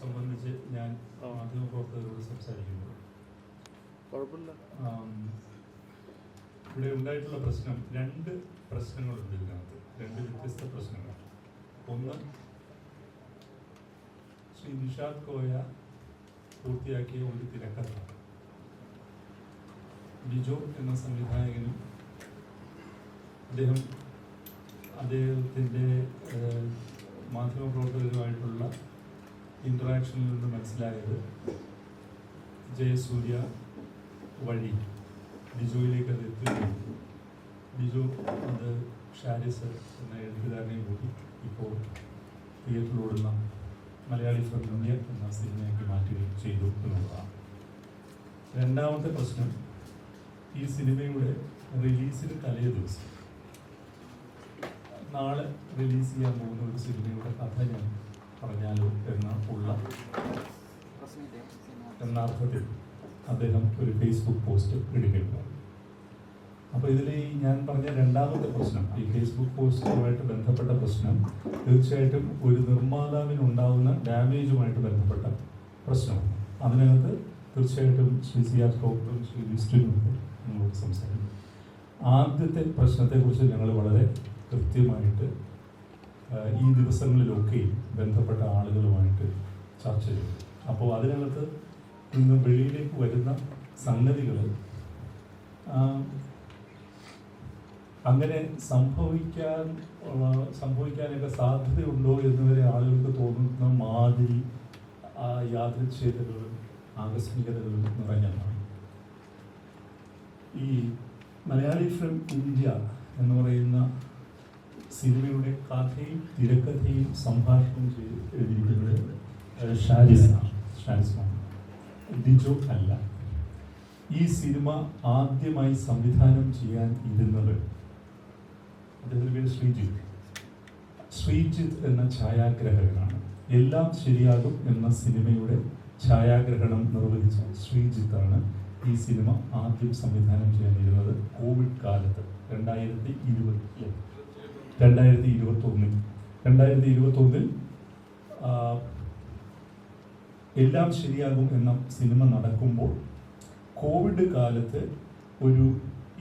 സംബന്ധിച്ച് ഞാൻ മാധ്യമപ്രവർത്തകരോട് സംസാരിക്കുമ്പോൾ കുഴപ്പമില്ല. ഇവിടെ ഉണ്ടായിട്ടുള്ള പ്രശ്നം രണ്ട് പ്രശ്നങ്ങളുണ്ട് ഇതിനകത്ത്. രണ്ട് വ്യത്യസ്ത പ്രശ്നങ്ങൾ. ഒന്ന് ശ്രീ നിഷാദ് കോയ പൂർത്തിയാക്കിയ ഒരു തിരക്കഥ. ബിജോ എന്ന സംവിധായകനും അദ്ദേഹം അദ്ദേഹത്തിന്റെ മാധ്യമപ്രവർത്തകരുമായിട്ടുള്ള ഇൻട്രാക്ഷനിൽ നിന്ന് മനസ്സിലായത് ജയസൂര്യ വഴി. ബിജുവിലേക്ക് അത് എത്തുകയും ബിജു അത് ഷാരിസ് എന്ന എഴുത്തുകാരനെയും കൂടി ഇപ്പോൾ തിയേറ്ററിലോടുന്ന മലയാളി ഇന്ത്യ എന്ന സിനിമയാക്കി മാറ്റുകയും ചെയ്തു എന്നുള്ളതാണ്. രണ്ടാമത്തെ പ്രശ്നം ഈ സിനിമയുടെ റിലീസിന് തലേ ദിവസം. നാളെ റിലീസ് ചെയ്യാൻ പോകുന്ന ഒരു സിനിമയുടെ കഥ ഞാൻ പറഞ്ഞാലോ എന്ന ഉള്ള എന്ന അർത്ഥത്തിൽ അദ്ദേഹം ഒരു ഫേസ്ബുക്ക് പോസ്റ്റ് ഇടുകയുണ്ട് അപ്പോൾ ഇതിൽ ഈ ഞാൻ പറഞ്ഞ രണ്ടാമത്തെ പ്രശ്നം ഈ ഫേസ്ബുക്ക് പോസ്റ്റുമായിട്ട് ബന്ധപ്പെട്ട പ്രശ്നം തീർച്ചയായിട്ടും ഒരു നിർമ്മാതാവിനുണ്ടാവുന്ന ഡാമേജുമായിട്ട് ബന്ധപ്പെട്ട പ്രശ്നമാണ്. അതിനകത്ത് തീർച്ചയായിട്ടും ശ്രീ സി ആർ ടോക്കറും ശ്രീ ലിസ്റ്റിനും നമ്മളോട് സംസാരിക്കും. ആദ്യത്തെ പ്രശ്നത്തെക്കുറിച്ച് ഞങ്ങൾ വളരെ കൃത്യമായിട്ട് ഈ ദിവസങ്ങളിലൊക്കെയും ബന്ധപ്പെട്ട ആളുകളുമായിട്ട് ചർച്ച ചെയ്തു. അപ്പോൾ അതിനകത്ത് ഇന്ന് വെളിയിലേക്ക് വരുന്ന സംഗതികൾ അങ്ങനെ സംഭവിക്കാൻ ഉള്ള സംഭവിക്കാനൊക്കെ സാധ്യതയുണ്ടോ എന്നുവരെ ആളുകൾക്ക് തോന്നുന്ന മാതിരി ആ യാദൃച്ഛേദകളും ആകസ്മികതകളും നിറഞ്ഞതാണ് ഈ മലയാളി ഫ്രം ഇന്ത്യ എന്ന് പറയുന്ന സിനിമയുടെ കഥയും തിരക്കഥയും സംഭാഷണം ചെയ്ത് എഴുതിയിരിക്കുന്നത് ഷാരിസാണ്. ഷാരിസാണ്. ഡിജോ അല്ല. ഈ സിനിമ ആദ്യമായി സംവിധാനം ചെയ്യാൻ ഇരുന്നത് അദ്ദേഹത്തിന്റെ പേര് ശ്രീജിത്ത്. ശ്രീജിത്ത് എന്ന ഛായാഗ്രഹകനാണ്. എല്ലാം ശരിയാകും എന്ന സിനിമയുടെ ഛായാഗ്രഹണം നിർവഹിച്ച ശ്രീജിത്താണ് ഈ സിനിമ ആദ്യം സംവിധാനം ചെയ്യാൻ ഇരുന്നത് കോവിഡ് കാലത്ത് രണ്ടായിരത്തി ഇരുപത്തി രണ്ടായിരത്തി ഇരുപത്തി ഒന്നിൽ രണ്ടായിരത്തി ഇരുപത്തി ഒന്നിൽ എല്ലാം ശരിയാകും എന്ന സിനിമ നടക്കുമ്പോൾ കോവിഡ് കാലത്ത് ഒരു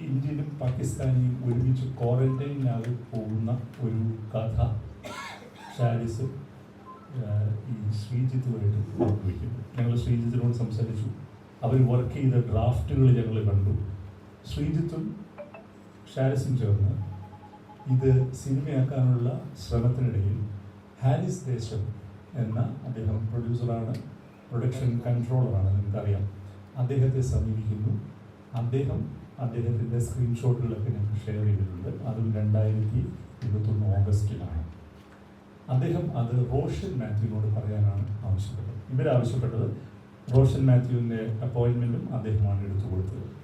ഇന്ത്യനും പാകിസ്ഥാനിയും ഒരുമിച്ച് ക്വാറന്റൈനിലാകെ പോകുന്ന ഒരു കഥ ഷാരിസ് ഈ ശ്രീജിത്തുമായിട്ട് പങ്കുവയ്ക്കുന്നു ഞങ്ങൾ ശ്രീജിത്തിനോട് സംസാരിച്ചു. അവർ വർക്ക് ചെയ്ത ഡ്രാഫ്റ്റുകൾ ഞങ്ങൾ കണ്ടു. ശ്രീജിത്തും ഷാരിസും ചേർന്ന് ഇത് സിനിമയാക്കാനുള്ള ശ്രമത്തിനിടയിൽ ഹാരിസ് ദേശം എന്ന അദ്ദേഹം പ്രൊഡ്യൂസറാണ് പ്രൊഡക്ഷൻ കൺട്രോളറാണ് നിങ്ങൾക്കറിയാം അദ്ദേഹത്തെ സമീപിക്കുന്നു. അദ്ദേഹം അദ്ദേഹത്തിന്റെ സ്ക്രീൻഷോട്ടുകളൊക്കെ ഞങ്ങൾക്ക് ഷെയർ ചെയ്തിട്ടുണ്ട്. അതും രണ്ടായിരത്തി ഇരുപത്തൊന്ന് ഓഗസ്റ്റിലാണ്. അദ്ദേഹം അത് റോഷൻ മാത്യുവിനോട് പറയാനാണ് ആവശ്യപ്പെട്ടത്. ഇവരാവശ്യപ്പെട്ടത് റോഷൻ മാത്യുവിന്റെ അപ്പോയിൻമെന്റും അദ്ദേഹമാണ് എടുത്തു കൊടുത്തത്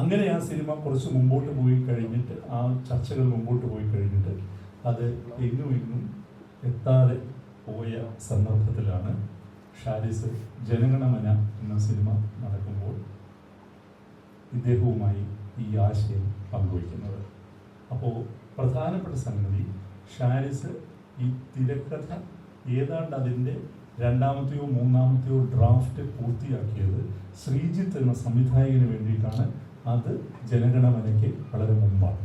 അങ്ങനെ ആ സിനിമ കുറച്ച് മുമ്പോട്ട് പോയി കഴിഞ്ഞിട്ട് ആ ചർച്ചകൾ മുമ്പോട്ട് പോയി കഴിഞ്ഞിട്ട് അത് എങ്ങും ഇന്നും എത്താതെ പോയ സന്ദർഭത്തിലാണ് ഷാരിസ് ജനഗണമന എന്ന സിനിമ നടക്കുമ്പോൾ ഇദ്ദേഹവുമായി ഈ ആശയം പങ്കുവയ്ക്കുന്നത്. അപ്പോൾ പ്രധാനപ്പെട്ട സംഗതി ഷാരിസ് ഈ തിരക്കഥ ഏതാണ്ട് അതിന്റെ രണ്ടാമത്തെയോ മൂന്നാമത്തെയോ ഡ്രാഫ്റ്റ് പൂർത്തിയാക്കിയത് ശ്രീജിത്ത് എന്ന സംവിധായകന് വേണ്ടിയിട്ടാണ് അത് ജനഗണമനയ്ക്ക് വളരെ മുമ്പാണ്.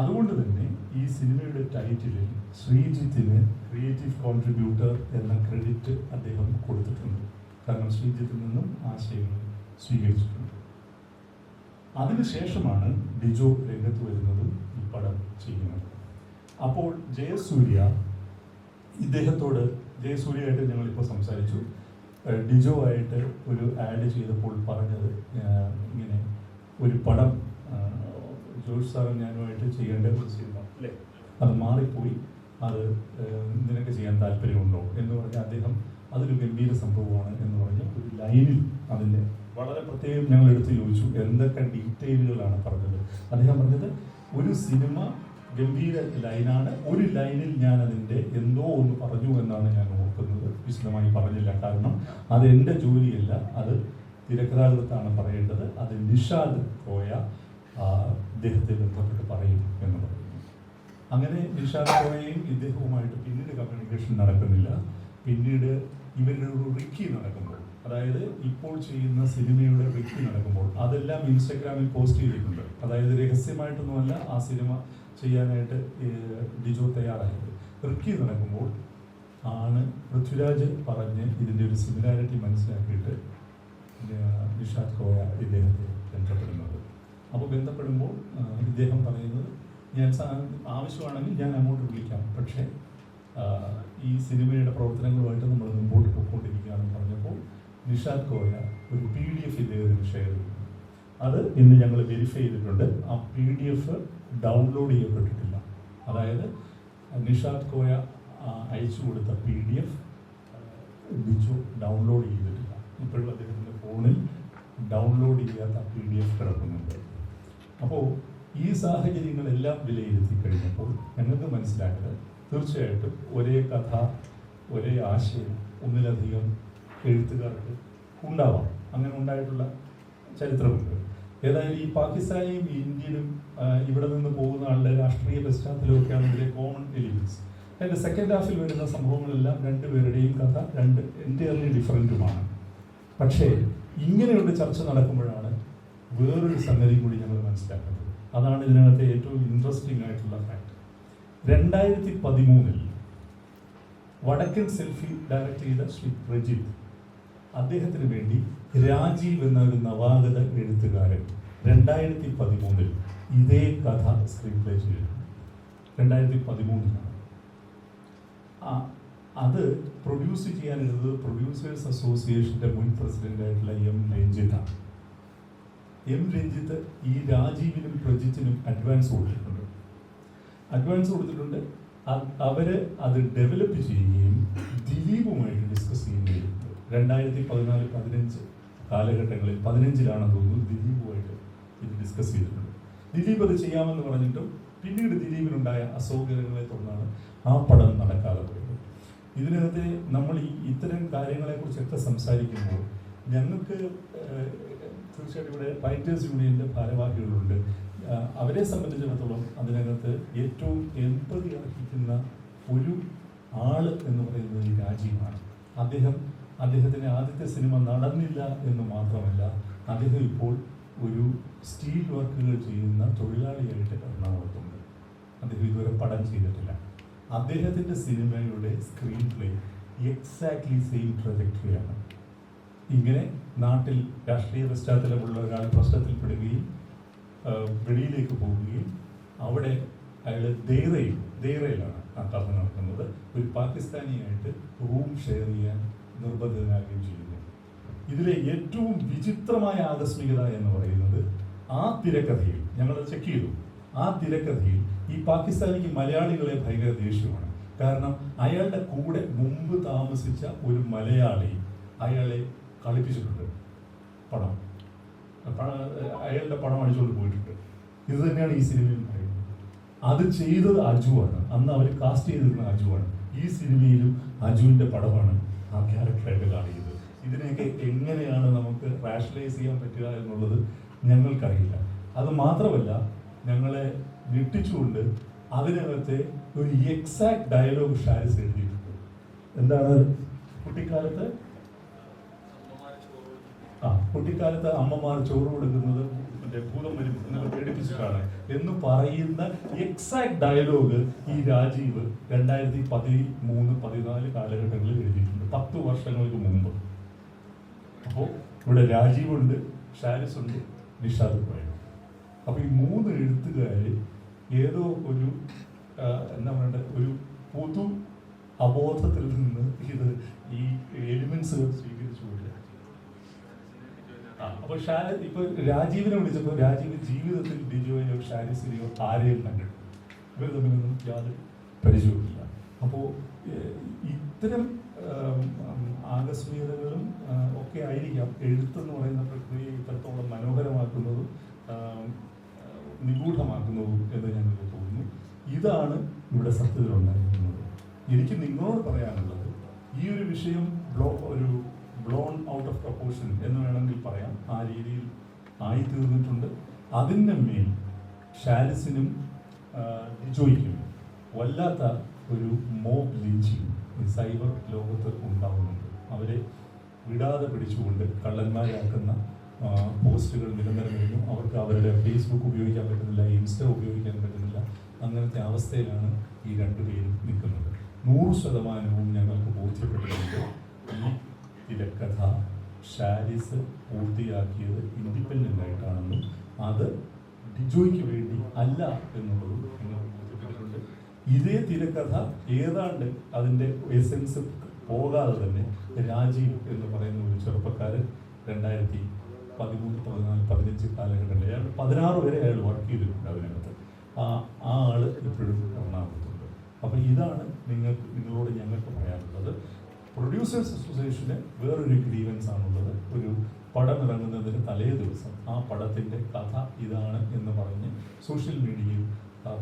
അതുകൊണ്ട് തന്നെ ഈ സിനിമയുടെ ടൈറ്റിലിൽ ശ്രീജിത്തിന് ക്രിയേറ്റീവ് കോൺട്രിബ്യൂട്ടർ എന്ന ക്രെഡിറ്റ് അദ്ദേഹം കൊടുത്തിട്ടുണ്ട്. കാരണം ശ്രീജിത്തിൽ നിന്നും ആശയങ്ങൾ സ്വീകരിച്ചിട്ടുണ്ട്. അതിനുശേഷമാണ് ഡിജോ രംഗത്ത് വരുന്നതും ഈ പടം ചെയ്യുന്നത്. അപ്പോൾ ജയസൂര്യ ഇദ്ദേഹത്തോട് ജയസൂര്യയായിട്ട് ഞങ്ങളിപ്പോൾ സംസാരിച്ചു. ഡിജോ ആയിട്ട് ഒരു ആഡ് ചെയ്തപ്പോൾ പറഞ്ഞത് ഇങ്ങനെ ഒരു പടം ജോർജ് സാറും ഞാനുമായിട്ട് ചെയ്യേണ്ട ഒരു സിനിമ അല്ലേ? അത് മാറിപ്പോയി. അത് നിനക്ക് ചെയ്യാൻ താല്പര്യമുണ്ടോ എന്ന് പറഞ്ഞ അദ്ദേഹം അതൊരു ഗംഭീര സംഭവമാണ് എന്ന് പറഞ്ഞ് ഒരു ലൈനിൽ അതിന്റെ വളരെ പ്രത്യേകം ഞങ്ങൾ എടുത്ത് ചോദിച്ചു എന്തൊക്കെ ഡീറ്റെയിലുകളാണ് പറഞ്ഞത്? അദ്ദേഹം പറഞ്ഞത് ഒരു സിനിമ ഗംഭീര ലൈനാണ് ഒരു ലൈനിൽ ഞാൻ അതിന്റെ എന്തോ ഒന്ന് പറഞ്ഞു എന്നാണ് ഞാൻ ഓർക്കുന്നത് വിശദമായി പറഞ്ഞില്ല. കാരണം അത് എന്റെ ജോലിയല്ല. അത് തിരക്കഥാകൃത്താണ് പറയേണ്ടത്. അത് നിഷാദ് ആ, ഇദ്ദേഹത്തെ ബന്ധപ്പെട്ട് പറയും എന്ന് പറയുന്നു അങ്ങനെ നിഷാദ് കോയയും ഇദ്ദേഹവുമായിട്ട് പിന്നീട് കമ്മ്യൂണിക്കേഷൻ നടക്കുന്നില്ല. പിന്നീട് ഇവരുടെ റിക്കി നടക്കുമ്പോൾ അതായത് ഇപ്പോൾ ചെയ്യുന്ന സിനിമയുടെ റിക്കി നടക്കുമ്പോൾ അതെല്ലാം ഇൻസ്റ്റഗ്രാമിൽ പോസ്റ്റ് ചെയ്തിട്ടുണ്ട്. അതായത് രഹസ്യമായിട്ടൊന്നുമല്ല ആ സിനിമ ചെയ്യാനായിട്ട് ഡിജോ തയ്യാറായത്. റിക്കി നടക്കുമ്പോൾ ആണ് പൃഥ്വിരാജ് പറഞ്ഞ് ഇതിന്റെ ഒരു സിമിലാരിറ്റി മനസ്സിലാക്കിയിട്ട് നിഷാദ് കോയ ഇദ്ദേഹത്തെ ബന്ധപ്പെടുന്നത്. അപ്പോൾ ബന്ധപ്പെടുമ്പോൾ ഇദ്ദേഹം പറയുന്നത് ഞാൻ ആവശ്യമാണെങ്കിൽ ഞാൻ അങ്ങോട്ട് വിളിക്കാം. പക്ഷേ ഈ സിനിമയുടെ പ്രവർത്തനങ്ങളുമായിട്ട് നമ്മൾ മുമ്പോട്ട് പോയിക്കൊണ്ടിരിക്കുകയാണെന്ന് പറഞ്ഞപ്പോൾ നിഷാദ് കോയ ഒരു പി ഡി എഫ് ഇദ്ദേഹത്തിന് ഷെയർ ചെയ്തു. അത് ഇന്ന് ഞങ്ങൾ വെരിഫൈ ചെയ്തിട്ടുണ്ട്. ആ പി ഡി എഫ് ഡൗൺലോഡ് ചെയ്യപ്പെട്ടിട്ടില്ല. അതായത് നിഷാദ് കോയ അയച്ചു കൊടുത്ത P D F Biju download ചെയ്തിട്ടില്ല. ഇപ്പോഴും അദ്ദേഹത്തിന്റെ ഫോണിൽ ഡൗൺലോഡ് ചെയ്യാത്ത പി ഡി എഫ് കിടക്കുന്നുണ്ട്. അപ്പോൾ ഈ സാഹചര്യങ്ങളെല്ലാം വിലയിരുത്തി കഴിഞ്ഞപ്പോൾ ഞങ്ങൾക്ക് മനസ്സിലായത് തീർച്ചയായിട്ടും ഒരേ കഥ ഒരേ ആശയം ഒന്നിലധികം എഴുത്തുകാർക്ക് ഉണ്ടാവാം. അങ്ങനെ ഉണ്ടായിട്ടുള്ള ചരിത്രമുണ്ട്. ഏതായാലും ഈ പാകിസ്ഥാനെയും ഇന്ത്യനും ആ, ഇവിടെ നിന്ന് പോകുന്ന ആളുടെ രാഷ്ട്രീയ പശ്ചാത്തലമൊക്കെയാണ് ഇതിലെ കോമൺ എലിമെന്റ്സ് അതിന്റെ സെക്കൻഡ് ഹാഫിൽ വരുന്ന സംഭവങ്ങളെല്ലാം രണ്ട് രണ്ടുപേരുടെയും കഥ രണ്ട് എന്റയർലി ഡിഫറന്റുമാണ് പക്ഷേ ഇങ്ങനെയുള്ള ചർച്ച നടക്കുമ്പോഴാണ് വേറൊരു സംഗതി കൂടി ഞങ്ങൾ മനസ്സിലാക്കുന്നത് അതാണ് ഇതിനകത്തെ ഏറ്റവും ഇൻട്രസ്റ്റിംഗ് ആയിട്ടുള്ള ഫാക്ട് രണ്ടായിരത്തി പതിമൂന്നിൽ വടക്കൻ സെൽഫി ഡയറക്റ്റ് ചെയ്ത ശ്രീ പ്രജിത് അദ്ദേഹത്തിന് വേണ്ടി രാജീവ് എന്ന ഒരു നവാഗത എഴുത്തുകാരൻ രണ്ടായിരത്തി പതിമൂന്നിൽ ഇതേ കഥ സ്ക്രീൻ പ്ലേ ചെയ്തു രണ്ടായിരത്തി പതിമൂന്നിലാണ് അത് പ്രൊഡ്യൂസ് ചെയ്യാനുള്ളത് പ്രൊഡ്യൂസേഴ്സ് അസോസിയേഷന്റെ മുൻ പ്രസിഡന്റ് ആയിട്ടുള്ള എം രഞ്ജിത്താണ് എം രഞ്ജിത്ത് ഈ രാജീവിനും പ്രജിത്തിനും അഡ്വാൻസ് കൊടുത്തിട്ടുണ്ട്. അഡ്വാൻസ് കൊടുത്തിട്ടുണ്ട്. അവർ അത് ഡെവലപ്പ് ചെയ്യുകയും ദിലീപുമായിട്ട് ഡിസ്കസ് ചെയ്യുകയും രണ്ടായിരത്തി പതിനാല് പതിനഞ്ച് കാലഘട്ടങ്ങളിൽ പതിനഞ്ചിലാണെന്ന് തോന്നുന്നു ദിലീപുമായിട്ട് ഇത് ഡിസ്കസ് ചെയ്തിട്ടുണ്ട്. ദിലീപ് അത് ചെയ്യാമെന്ന് പറഞ്ഞിട്ടും പിന്നീട് ദിലീപിനുണ്ടായ അസൗകര്യങ്ങളെ തുടർന്നാണ് ആ പടം നടക്കാതെ പോയത് ഇതിനകത്ത് നമ്മൾ ഈ ഇത്തരം കാര്യങ്ങളെക്കുറിച്ചൊക്കെ സംസാരിക്കുമ്പോൾ ഞങ്ങൾക്ക് തീർച്ചയായിട്ടും ഇവിടെ റൈറ്റേഴ്സ് യൂണിയന്റെ ഭാരവാഹികളുണ്ട്. അവരെ സംബന്ധിച്ചിടത്തോളം അതിനകത്ത് ഏറ്റവും എൺപതി അർഹിക്കുന്ന ഒരു ആൾ എന്ന് പറയുന്നത് രാജീവാണ്. അദ്ദേഹം അദ്ദേഹത്തിന് ആദ്യത്തെ സിനിമ നടന്നില്ല എന്ന് മാത്രമല്ല അദ്ദേഹം ഇപ്പോൾ ഒരു സ്റ്റീൽ വർക്കുകൾ ചെയ്യുന്ന തൊഴിലാളിയായിട്ട് എറണാകുളത്തുണ്ട്. അദ്ദേഹം ഇതുവരെ പടം ചെയ്തിട്ടില്ല. അദ്ദേഹത്തിന്റെ സിനിമയുടെ സ്ക്രീൻ പ്ലേ എക്സാക്ട്ലി സെയിം ട്രജക്ടറിയാണ് ഇങ്ങനെ നാട്ടിൽ രാഷ്ട്രീയ പശ്ചാത്തലമുള്ള ഒരാൾ പ്രശ്നത്തിൽപ്പെടുകയും വെളിയിലേക്ക് പോവുകയും അവിടെ അയാൾ ദേറയിൽ ദേറയിലാണ് ആ കഥ നടക്കുന്നത്. ഒരു പാകിസ്ഥാനിയായിട്ട് റൂം ഷെയർ ചെയ്യാൻ നിർബന്ധിതനാകുകയും ചെയ്യുന്നു. ഇതിലെ ഏറ്റവും വിചിത്രമായ ആകസ്മികത എന്ന് പറയുന്നത് ആ തിരക്കഥയിൽ ഞങ്ങൾ ചെക്ക് ചെയ്തു. ആ തിരക്കഥയിൽ ഈ പാകിസ്ഥാനിക്ക് മലയാളികളെ ഭയങ്കര ദേഷ്യമാണ്. കാരണം അയാളുടെ കൂടെ മുമ്പ് താമസിച്ച ഒരു മലയാളി അയാളെ കളിപ്പിച്ചിട്ടുണ്ട്. പണം അയാളുടെ പണം അടിച്ചുകൊണ്ട് പോയിട്ടുണ്ട്. ഇത് തന്നെയാണ് ഈ സിനിമയിൽ പറയുന്നത്. അത് ചെയ്തത് അജുവാണ്. അന്ന് അവർ കാസ്റ്റ് ചെയ്തിരുന്ന അജുവാണ്. ഈ സിനിമയിലും അജുവിന്റെ പടമാണ് ആ ക്യാരക്ടറായിട്ട് കാണിക്കുന്നത് ഇതിനെയൊക്കെ എങ്ങനെയാണ് നമുക്ക് റാഷണലൈസ് ചെയ്യാൻ പറ്റുക എന്നുള്ളത് ഞങ്ങൾക്കറിയില്ല. അത് മാത്രമല്ല ഞങ്ങളെ ഞെട്ടിച്ചുകൊണ്ട് അതിനകത്തെ ഒരു എക്സാക്ട് ഡയലോഗ് ഷാരിസ് എഴുതിയിട്ടുണ്ട്. എന്താണ് കുട്ടിക്കാലത്ത്? ആ കുട്ടിക്കാലത്ത് അമ്മമാർ ചോറ് കൊടുക്കുന്നത് മറ്റേ ഭൂതം വരും പേടിപ്പിച്ചിട്ടാണ് എന്ന് പറയുന്ന എക്സാക്ട് ഡയലോഗ് ഈ രാജീവ് രണ്ടായിരത്തി പതിമൂന്ന് പതിനാല് കാലഘട്ടങ്ങളിൽ എഴുതിയിട്ടുണ്ട്. പത്ത് വർഷങ്ങൾക്ക് മുമ്പ്. അപ്പോൾ ഇവിടെ രാജീവുണ്ട് ഷാരിസ് ഉണ്ട് നിഷാദ് പോയത് അപ്പോൾ ഈ മൂന്ന് എഴുത്തുകാർ ഏതോ ഒരു എന്താ പറയണ്ടത് ഒരു പൊതു അബോധത്തിൽ നിന്ന് ഇത് ഈ എലിമെന്റ്സുകൾ സ്വീകരിച്ചു കൊടുക്കുക അപ്പോൾ അപ്പൊ ഷാ ഇപ്പൊ രാജീവിനെ വിളിച്ചപ്പോൾ രാജീവ് ജീവിതത്തിൽ ബിജുവിനെയോ ഷാരിസിനെയോ ആരെയും കണ്ടിട്ടു ഇവർ തമ്മിലൊന്നും യാതൊരു പരിചയമില്ല അപ്പോ ഏഹ്, ഇത്തരം ആകസ്മികതകളും ഒക്കെ ആയിരിക്കാം. എഴുത്തെന്ന് പറയുന്ന പ്രക്രിയയെ ഇത്രത്തോളം മനോഹരമാക്കുന്നതും നിഗൂഢമാക്കുന്നതും എന്ന് ഞങ്ങൾക്ക് തോന്നുന്നു. ഇതാണ് ഇവിടെ സത്യത്തിലുണ്ടായിരിക്കുന്നത്. എനിക്ക് നിങ്ങളോട് പറയാനുള്ളത് ഈ ഒരു വിഷയം ബ്ലോ ഒരു ബ്ലോൺ ഔട്ട് ഓഫ് പ്രപ്പോർഷൻ എന്ന് വേണമെങ്കിൽ പറയാം. ആ രീതിയിൽ ആയിത്തീർന്നിട്ടുണ്ട്. അതിന്റെ മേൽ ഷാരിസിനും ജോയിക്കും വല്ലാത്ത ഒരു മോബ് ലിഞ്ചിങ് സൈബർ ലോകത്ത് ഉണ്ടാവുന്നുണ്ട് അവരെ വിടാതെ പിടിച്ചുകൊണ്ട് കള്ളന്മാരാക്കുന്ന പോസ്റ്റുകൾ പോസ്റ്റുകൾ നിരന്തരമിരുന്നു അവർക്ക് അവരുടെ ഫേസ്ബുക്ക് ഉപയോഗിക്കാൻ പറ്റുന്നില്ല ഇൻസ്റ്റ ഉപയോഗിക്കാൻ പറ്റുന്നില്ല അങ്ങനത്തെ അവസ്ഥയിലാണ് ഈ രണ്ടുപേരും നിൽക്കുന്നത്. നൂറ് ശതമാനവും ഞങ്ങൾക്ക് ബോധ്യപ്പെട്ടിട്ടുണ്ട് ഈ തിരക്കഥ ഷാരിസ് പൂർത്തിയാക്കിയത് ഇൻഡിപെൻഡന്റ് ആയിട്ടാണെന്നും അത് ഡിജോയ്ക്ക് വേണ്ടി അല്ല എന്നുള്ളതും ഞങ്ങൾക്ക് ബോധ്യപ്പെട്ടിട്ടുണ്ട് ഇതേ തിരക്കഥ ഏതാണ്ട് അതിന്റെ എസെൻസ് പോകാതെ തന്നെ രാജീവ് എന്ന് പറയുന്ന ഒരു ചെറുപ്പക്കാരൻ രണ്ടായിരത്തി പതിമൂന്ന് പതിനാല് പതിനഞ്ച് കാലഘട്ടങ്ങളിൽ അയാൾ പതിനാറ് വരെ അയാൾ വർക്ക് ചെയ്തിട്ടുണ്ട് അതിനകത്ത്. ആ ആ ആൾ ഇപ്പോഴും എറണാകുളത്തുണ്ട്. അപ്പം ഇതാണ് നിങ്ങൾക്ക് നിങ്ങളോട് ഞങ്ങൾക്ക് പറയാനുള്ളത്. പ്രൊഡ്യൂസേഴ്സ് അസോസിയേഷന് വേറൊരു ഗ്രീവൻസ് ആണുള്ളത്. ഒരു പടം ഇറങ്ങുന്നതിന് തലേ ദിവസം ആ പടത്തിന്റെ കഥ ഇതാണ് എന്ന് പറഞ്ഞ് സോഷ്യൽ മീഡിയയിൽ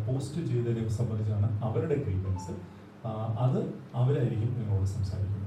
പോസ്റ്റ് ചെയ്തതിനെ സംബന്ധിച്ചാണ് അവരുടെ ഗ്രീവൻസ് അത് അവരായിരിക്കും നിങ്ങളോട് സംസാരിക്കുന്നത്.